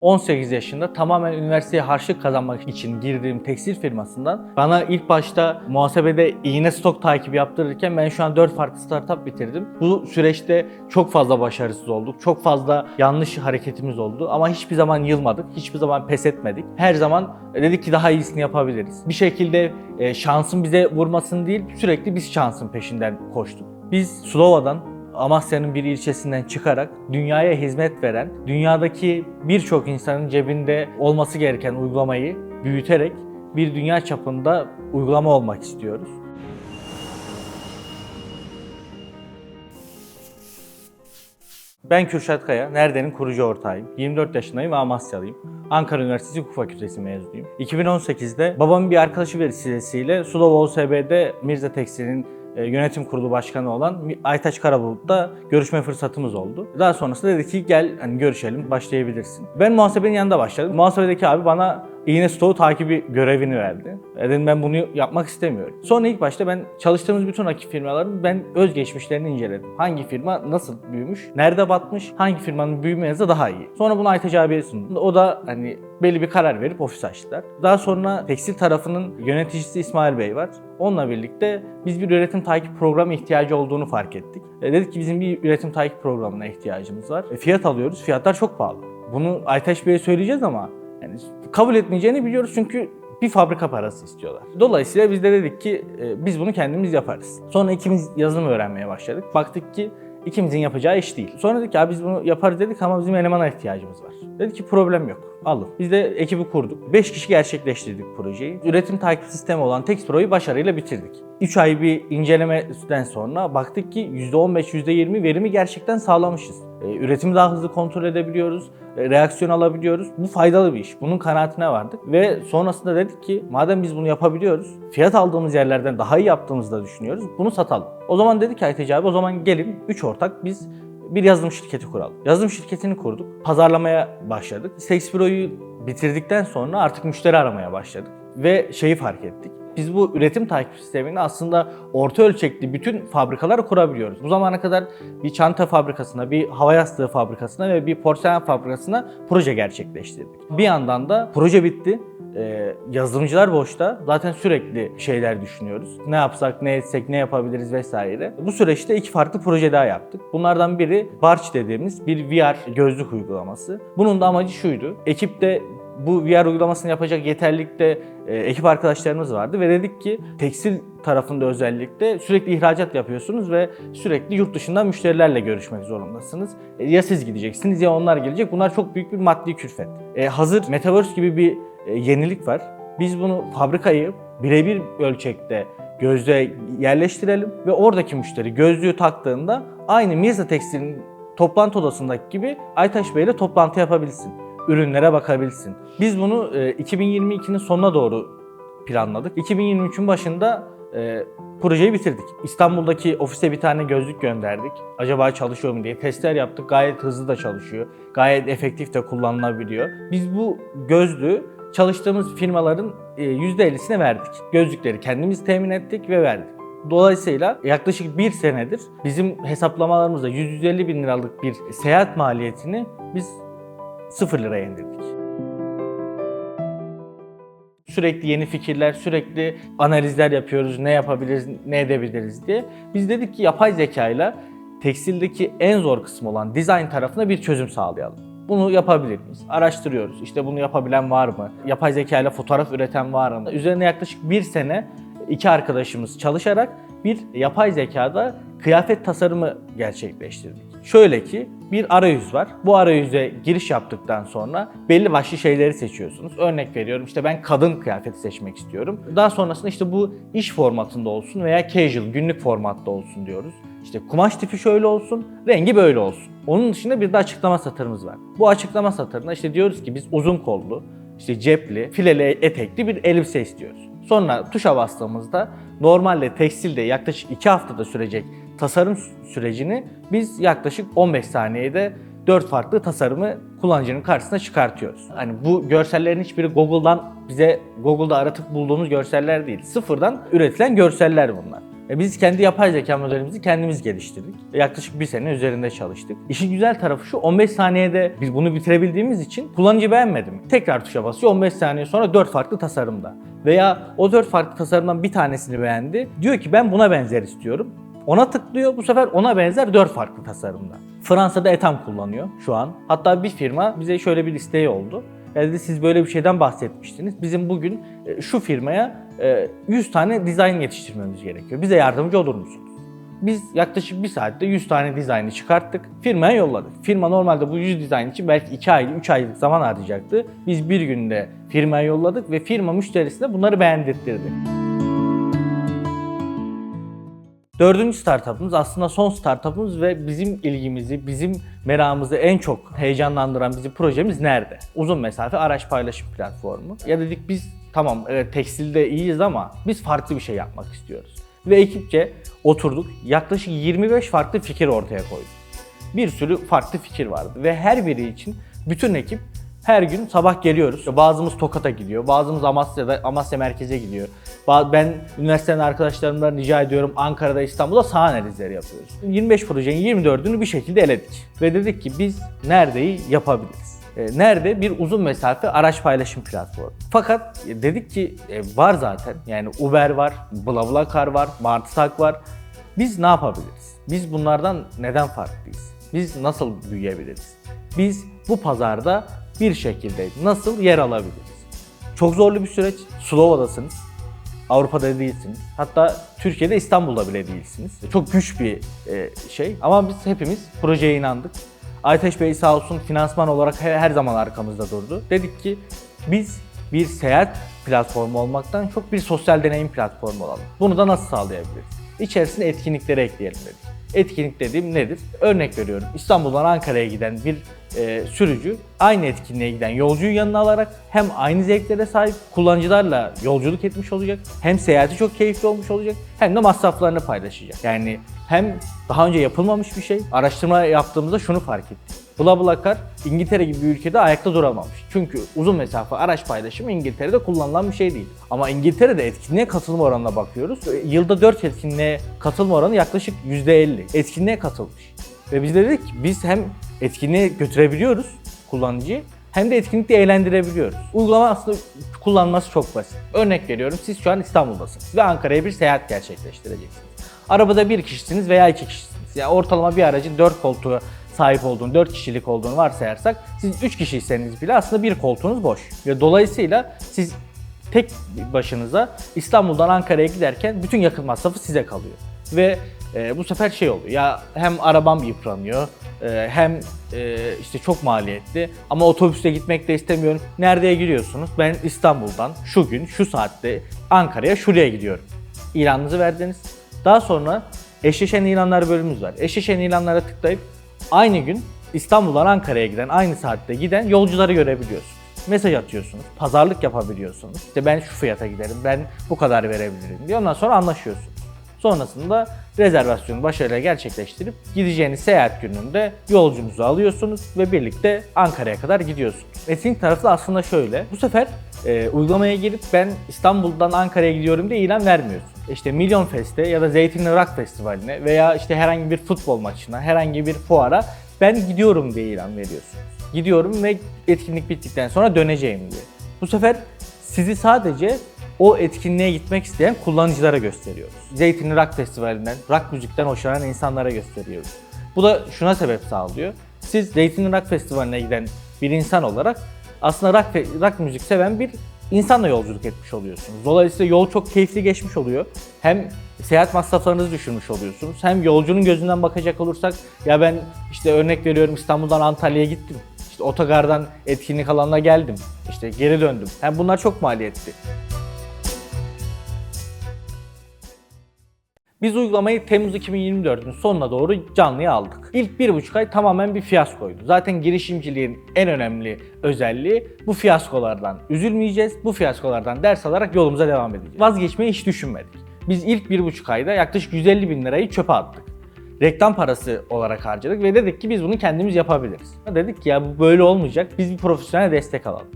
18 yaşında tamamen üniversiteye harçlık kazanmak için girdiğim tekstil firmasından bana ilk başta muhasebede iğne stok takibi yaptırırken ben şu an 4 farklı startup bitirdim. Bu süreçte çok fazla başarısız olduk. Çok fazla yanlış hareketimiz oldu ama hiçbir zaman yılmadık. Hiçbir zaman pes etmedik. Her zaman dedik ki daha iyisini yapabiliriz. Bir şekilde e, şansın bize vurmasın değil sürekli biz şansın peşinden koştuk. Biz Slova'dan Amasya'nın bir ilçesinden çıkarak dünyaya hizmet veren, dünyadaki birçok insanın cebinde olması gereken uygulamayı büyüterek bir dünya çapında uygulama olmak istiyoruz. Ben Kürşat Kaya, Nerede'nin kurucu ortağıyım. 24 yaşındayım ve Amasyalıyım. Ankara Üniversitesi Hukuk Fakültesi mezunuyum. 2018'de babamın bir arkadaşı vesilesiyle Sulova OSB'de Mirza Tekstil'in yönetim kurulu başkanı olan Aytaç Karabulut'la görüşme fırsatımız oldu. Daha sonrasında dedi ki gel hani görüşelim, başlayabilirsin. Ben muhasebenin yanında başladım. Muhasebedeki abi bana iğne stoğu takibi görevini verdi. E Dedim ben bunu yapmak istemiyorum. Sonra ilk başta ben çalıştığımız bütün rakip firmaların ben özgeçmişlerini inceledim. Hangi firma nasıl büyümüş, nerede batmış, hangi firmanın büyüme hızı daha iyi. Sonra bunu Aytaç abiye sundum. O da hani belli bir karar verip ofis açtılar. Daha sonra tekstil tarafının yöneticisi İsmail Bey var. Onunla birlikte biz bir üretim takip programı ihtiyacı olduğunu fark ettik. E dedik ki bizim bir üretim takip programına ihtiyacımız var. E fiyat alıyoruz. Fiyatlar çok pahalı. Bunu Aytaç Bey'e söyleyeceğiz ama yani kabul etmeyeceğini biliyoruz çünkü bir fabrika parası istiyorlar. Dolayısıyla biz de dedik ki e, biz bunu kendimiz yaparız. Sonra ikimiz yazılım öğrenmeye başladık. Baktık ki ikimizin yapacağı iş değil. Sonra dedik ya biz bunu yaparız dedik ama bizim elemana ihtiyacımız var. Dedik ki problem yok. Alın. Biz de ekibi kurduk. 5 kişi gerçekleştirdik projeyi. Üretim takip sistemi olan Texpro'yu başarıyla bitirdik. 3 ay bir incelemeden sonra baktık ki %15, %20 verimi gerçekten sağlamışız. E, Üretimi daha hızlı kontrol edebiliyoruz, e, reaksiyon alabiliyoruz. Bu faydalı bir iş. Bunun kanaatine vardık ve sonrasında dedik ki madem biz bunu yapabiliyoruz, fiyat aldığımız yerlerden daha iyi yaptığımızı da düşünüyoruz. Bunu satalım. O zaman dedik ki Ayteci abi o zaman gelin 3 ortak biz bir yazılım şirketi kuralım. Yazılım şirketini kurduk. Pazarlamaya başladık. Sexpro'yu bitirdikten sonra artık müşteri aramaya başladık. Ve şeyi fark ettik. Biz bu üretim takip sistemini aslında orta ölçekli bütün fabrikalar kurabiliyoruz. Bu zamana kadar bir çanta fabrikasına, bir hava yastığı fabrikasına ve bir porselen fabrikasına proje gerçekleştirdik. Bir yandan da proje bitti. Ee, yazılımcılar boşta. Zaten sürekli şeyler düşünüyoruz. Ne yapsak, ne etsek, ne yapabiliriz vesaire. Bu süreçte iki farklı proje daha yaptık. Bunlardan biri Barç dediğimiz bir VR gözlük uygulaması. Bunun da amacı şuydu. Ekipte bu VR uygulamasını yapacak yeterlilikte e, ekip arkadaşlarımız vardı ve dedik ki tekstil tarafında özellikle sürekli ihracat yapıyorsunuz ve sürekli yurt dışından müşterilerle görüşmek zorundasınız. E, ya siz gideceksiniz ya onlar gelecek. Bunlar çok büyük bir maddi külfet. E, hazır Metaverse gibi bir e, yenilik var. Biz bunu fabrikayı birebir ölçekte gözlüğe yerleştirelim ve oradaki müşteri gözlüğü taktığında aynı Mirza Tekstil'in toplantı odasındaki gibi Aytaş Bey ile toplantı yapabilsin ürünlere bakabilsin. Biz bunu e, 2022'nin sonuna doğru planladık. 2023'ün başında e, projeyi bitirdik. İstanbul'daki ofise bir tane gözlük gönderdik. Acaba çalışıyor mu diye testler yaptık. Gayet hızlı da çalışıyor. Gayet efektif de kullanılabiliyor. Biz bu gözlüğü çalıştığımız firmaların e, %50'sine verdik. Gözlükleri kendimiz temin ettik ve verdik. Dolayısıyla yaklaşık bir senedir bizim hesaplamalarımızda 150 bin liralık bir seyahat maliyetini biz 0 liraya indirdik. Sürekli yeni fikirler, sürekli analizler yapıyoruz. Ne yapabiliriz, ne edebiliriz diye. Biz dedik ki yapay zeka ile tekstildeki en zor kısmı olan dizayn tarafına bir çözüm sağlayalım. Bunu yapabilir miyiz? Araştırıyoruz. İşte bunu yapabilen var mı? Yapay zeka ile fotoğraf üreten var mı? Üzerine yaklaşık bir sene iki arkadaşımız çalışarak bir yapay zekada kıyafet tasarımı gerçekleştirdik. Şöyle ki bir arayüz var. Bu arayüze giriş yaptıktan sonra belli başlı şeyleri seçiyorsunuz. Örnek veriyorum işte ben kadın kıyafeti seçmek istiyorum. Daha sonrasında işte bu iş formatında olsun veya casual günlük formatta olsun diyoruz. İşte kumaş tipi şöyle olsun, rengi böyle olsun. Onun dışında bir de açıklama satırımız var. Bu açıklama satırına işte diyoruz ki biz uzun kollu, işte cepli, fileli etekli bir elbise istiyoruz. Sonra tuşa bastığımızda normalde tekstilde yaklaşık 2 haftada sürecek tasarım sürecini biz yaklaşık 15 saniyede 4 farklı tasarımı kullanıcının karşısına çıkartıyoruz. Hani bu görsellerin hiçbiri Google'dan bize Google'da aratıp bulduğumuz görseller değil. Sıfırdan üretilen görseller bunlar. E, Biz kendi yapay zeka modelimizi kendimiz geliştirdik. Yaklaşık bir sene üzerinde çalıştık. İşin güzel tarafı şu 15 saniyede biz bunu bitirebildiğimiz için kullanıcı beğenmedi mi? Tekrar tuşa basıyor 15 saniye sonra 4 farklı tasarımda. Veya o 4 farklı tasarımdan bir tanesini beğendi. Diyor ki ben buna benzer istiyorum. Ona tıklıyor bu sefer ona benzer 4 farklı tasarımda. Fransa'da Etam kullanıyor şu an. Hatta bir firma bize şöyle bir isteği oldu. Dedi siz böyle bir şeyden bahsetmiştiniz. Bizim bugün e, şu firmaya e, 100 tane dizayn yetiştirmemiz gerekiyor. Bize yardımcı olur musunuz? Biz yaklaşık bir saatte 100 tane dizaynı çıkarttık. Firmaya yolladık. Firma normalde bu 100 dizayn için belki 2 ay, 3 aylık zaman harcayacaktı. Biz bir günde firmaya yolladık ve firma müşterisine bunları beğendirttirdi. Dördüncü startupımız aslında son startupımız ve bizim ilgimizi, bizim meramımızı en çok heyecanlandıran bizim projemiz nerede? Uzun mesafe araç paylaşım platformu. Ya dedik biz tamam evet, tekstilde iyiyiz ama biz farklı bir şey yapmak istiyoruz. Ve ekipçe oturduk yaklaşık 25 farklı fikir ortaya koyduk. Bir sürü farklı fikir vardı ve her biri için bütün ekip her gün sabah geliyoruz. Bazımız Tokat'a gidiyor, bazımız Amasya'da, Amasya merkeze gidiyor. Ben üniversiteden arkadaşlarımdan rica ediyorum Ankara'da, İstanbul'da saha analizleri yapıyoruz. 25 projenin 24'ünü bir şekilde eledik. Ve dedik ki biz neredeyi yapabiliriz? E, Nerede? Bir uzun mesafe araç paylaşım platformu. Fakat dedik ki e, var zaten. Yani Uber var, BlaBlaCar var, Martıtak var. Biz ne yapabiliriz? Biz bunlardan neden farklıyız? Biz nasıl büyüyebiliriz? Biz bu pazarda bir şekilde nasıl yer alabiliriz? Çok zorlu bir süreç. Slova'dasınız. Avrupa'da değilsiniz. Hatta Türkiye'de İstanbul'da bile değilsiniz. Çok güç bir e, şey ama biz hepimiz projeye inandık. Aytaş Bey sağ olsun finansman olarak her, her zaman arkamızda durdu. Dedik ki biz bir seyahat platformu olmaktan çok bir sosyal deneyim platformu olalım. Bunu da nasıl sağlayabiliriz? İçerisine etkinlikleri ekleyelim dedik. Etkinlik dediğim nedir? Örnek veriyorum. İstanbul'dan Ankara'ya giden bir e, sürücü aynı etkinliğe giden yolcuyu yanına alarak hem aynı zevklere sahip kullanıcılarla yolculuk etmiş olacak. Hem seyahati çok keyifli olmuş olacak. Hem de masraflarını paylaşacak. Yani hem daha önce yapılmamış bir şey. Araştırma yaptığımızda şunu fark ettik. BlaBlaCar İngiltere gibi bir ülkede ayakta duramamış. Çünkü uzun mesafe araç paylaşımı İngiltere'de kullanılan bir şey değil. Ama İngiltere'de etkinliğe katılma oranına bakıyoruz. Yılda 4 etkinliğe katılma oranı yaklaşık %50. Etkinliğe katılmış. Ve biz de dedik ki biz hem etkinliğe götürebiliyoruz kullanıcıyı hem de etkinlikte eğlendirebiliyoruz. Uygulama aslında kullanması çok basit. Örnek veriyorum siz şu an İstanbul'dasınız ve Ankara'ya bir seyahat gerçekleştireceksiniz. Arabada bir kişisiniz veya iki kişisiniz. Yani ortalama bir aracın 4 koltuğa sahip olduğunu, 4 kişilik olduğunu varsayarsak siz 3 kişiyseniz bile aslında bir koltuğunuz boş. Ve dolayısıyla siz tek başınıza İstanbul'dan Ankara'ya giderken bütün yakıt masrafı size kalıyor. Ve e, bu sefer şey oluyor ya hem arabam yıpranıyor e, hem e, işte çok maliyetli ama otobüste gitmek de istemiyorum. Nereye gidiyorsunuz? Ben İstanbul'dan şu gün şu saatte Ankara'ya şuraya gidiyorum. İlanınızı verdiniz. Daha sonra eşleşen ilanlar bölümümüz var. Eşleşen ilanlara tıklayıp aynı gün İstanbul'dan Ankara'ya giden aynı saatte giden yolcuları görebiliyorsunuz. Mesaj atıyorsunuz, pazarlık yapabiliyorsunuz. İşte ben şu fiyata giderim, ben bu kadar verebilirim diye ondan sonra anlaşıyorsunuz. Sonrasında rezervasyonu başarıyla gerçekleştirip gideceğiniz seyahat gününde yolcunuzu alıyorsunuz ve birlikte Ankara'ya kadar gidiyorsunuz. Etkinlik tarafı da aslında şöyle. Bu sefer e, uygulamaya girip ben İstanbul'dan Ankara'ya gidiyorum diye ilan vermiyorsun. İşte Milyon Fest'e ya da Zeytinli Rock Festivali'ne veya işte herhangi bir futbol maçına, herhangi bir fuara ben gidiyorum diye ilan veriyorsun. Gidiyorum ve etkinlik bittikten sonra döneceğim diye. Bu sefer sizi sadece o etkinliğe gitmek isteyen kullanıcılara gösteriyoruz. Zeytinli Rock Festivali'nden, rock müzikten hoşlanan insanlara gösteriyoruz. Bu da şuna sebep sağlıyor. Siz Zeytinli Rock Festivali'ne giden bir insan olarak aslında rock, rock müzik seven bir insanla yolculuk etmiş oluyorsunuz. Dolayısıyla yol çok keyifli geçmiş oluyor. Hem seyahat masraflarınızı düşürmüş oluyorsunuz. Hem yolcunun gözünden bakacak olursak ya ben işte örnek veriyorum İstanbul'dan Antalya'ya gittim. İşte otogardan etkinlik alanına geldim. İşte geri döndüm. Hem bunlar çok maliyetli. Biz uygulamayı Temmuz 2024'ün sonuna doğru canlıya aldık. İlk bir buçuk ay tamamen bir fiyaskoydu. Zaten girişimciliğin en önemli özelliği bu fiyaskolardan üzülmeyeceğiz. Bu fiyaskolardan ders alarak yolumuza devam edeceğiz. Vazgeçmeyi hiç düşünmedik. Biz ilk bir buçuk ayda yaklaşık 150 bin lirayı çöpe attık. Reklam parası olarak harcadık ve dedik ki biz bunu kendimiz yapabiliriz. Dedik ki ya bu böyle olmayacak. Biz bir profesyonel destek alalım.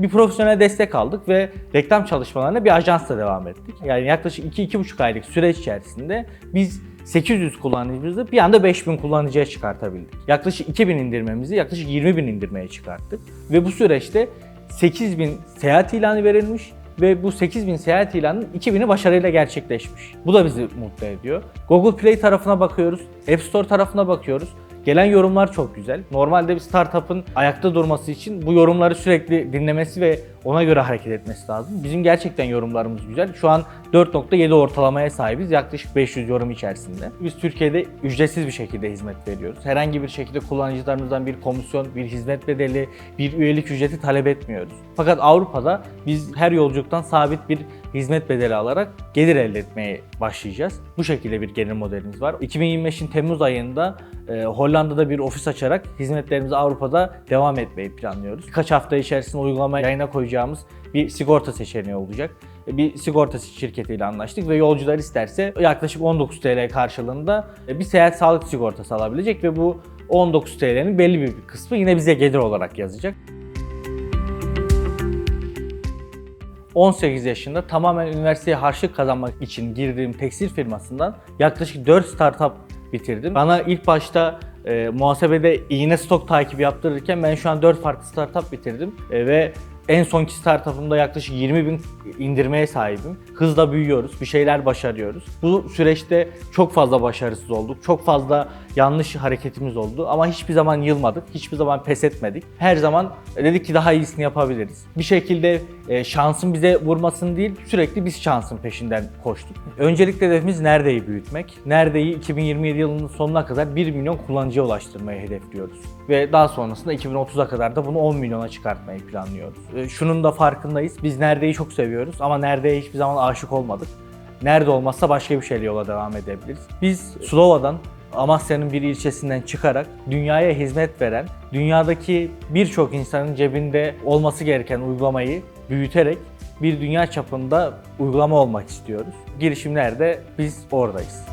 Bir profesyonel destek aldık ve reklam çalışmalarına bir ajansla devam ettik. Yani yaklaşık 2-2,5 aylık süreç içerisinde biz 800 kullanıcımızı bir anda 5000 kullanıcıya çıkartabildik. Yaklaşık 2000 indirmemizi yaklaşık 20 bin indirmeye çıkarttık. Ve bu süreçte 8000 seyahat ilanı verilmiş ve bu 8000 seyahat ilanının 2000'i başarıyla gerçekleşmiş. Bu da bizi mutlu ediyor. Google Play tarafına bakıyoruz, App Store tarafına bakıyoruz. Gelen yorumlar çok güzel. Normalde bir startup'ın ayakta durması için bu yorumları sürekli dinlemesi ve ona göre hareket etmesi lazım. Bizim gerçekten yorumlarımız güzel. Şu an 4.7 ortalamaya sahibiz yaklaşık 500 yorum içerisinde. Biz Türkiye'de ücretsiz bir şekilde hizmet veriyoruz. Herhangi bir şekilde kullanıcılarımızdan bir komisyon, bir hizmet bedeli, bir üyelik ücreti talep etmiyoruz. Fakat Avrupa'da biz her yolculuktan sabit bir hizmet bedeli alarak gelir elde etmeye başlayacağız. Bu şekilde bir gelir modelimiz var. 2025'in Temmuz ayında e, Hollanda'da bir ofis açarak hizmetlerimizi Avrupa'da devam etmeyi planlıyoruz. Birkaç hafta içerisinde uygulama yayına koyacağımız bir sigorta seçeneği olacak. E, Bir sigorta şirketiyle anlaştık ve yolcular isterse yaklaşık 19 TL karşılığında e, bir seyahat sağlık sigortası alabilecek ve bu 19 TL'nin belli bir kısmı yine bize gelir olarak yazacak. 18 yaşında tamamen üniversiteye harçlık kazanmak için girdiğim tekstil firmasından yaklaşık 4 startup bitirdim. Bana ilk başta e, muhasebede iğne stok takibi yaptırırken ben şu an 4 farklı startup bitirdim E, ve en sonki startup'ımda yaklaşık 20 bin indirmeye sahibim. Hızla büyüyoruz, bir şeyler başarıyoruz. Bu süreçte çok fazla başarısız olduk, çok fazla yanlış hareketimiz oldu ama hiçbir zaman yılmadık, hiçbir zaman pes etmedik. Her zaman dedik ki daha iyisini yapabiliriz. Bir şekilde e, şansın bize vurmasın değil, sürekli biz şansın peşinden koştuk. Öncelikle hedefimiz Nerede'yi büyütmek. Nerede'yi 2027 yılının sonuna kadar 1 milyon kullanıcıya ulaştırmayı hedefliyoruz. Ve daha sonrasında 2030'a kadar da bunu 10 milyona çıkartmayı planlıyoruz. E, Şunun da farkındayız. Biz Nerede'yi çok seviyoruz ama Nerede'ye hiçbir zaman aşık olmadık. Nerede olmazsa başka bir şeyle yola devam edebiliriz. Biz Slova'dan Amasya'nın bir ilçesinden çıkarak dünyaya hizmet veren, dünyadaki birçok insanın cebinde olması gereken uygulamayı büyüterek bir dünya çapında uygulama olmak istiyoruz. Girişimlerde biz oradayız.